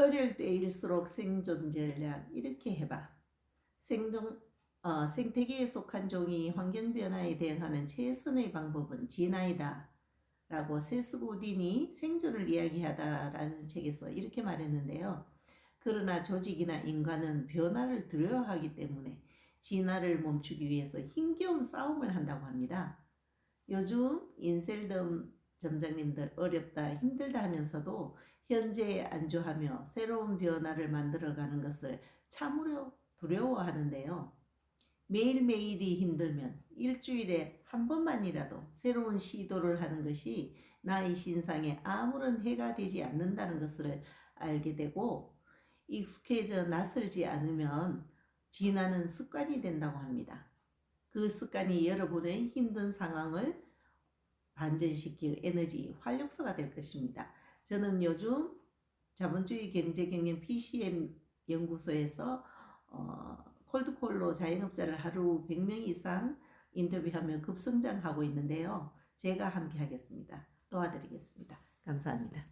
어릴 때일수록 생존 전략 이렇게 해봐. 생존 어, 생태계에 속한 종이 환경 변화에 대응하는 최선의 방법은 진화이다. 라고 세스 고딘이 생존을 이야기하다라는 책에서 이렇게 말했는데요. 그러나 조직이나 인간은 변화를 두려워하기 때문에 진화를 멈추기 위해서 힘겨운 싸움을 한다고 합니다. 요즘 인셀덤 점장님들 어렵다 힘들다 하면서도 현재에 안주하며 새로운 변화를 만들어가는 것을 참으로 두려워하는데요. 매일매일이 힘들면 일주일에 한 번만이라도 새로운 시도를 하는 것이 나의 신상에 아무런 해가 되지 않는다는 것을 알게 되고 익숙해져 낯설지 않으면 진화는 습관이 된다고 합니다. 그 습관이 여러분의 힘든 상황을 반전시킬 에너지 활력소가 될 것입니다. 저는 요즘 자본주의 경제 경영 PCM 연구소에서 어, 콜드콜로 자영업자를 하루 100명 이상 인터뷰하며 급성장하고 있는데요. 제가 함께 하겠습니다. 도와드리겠습니다. 감사합니다.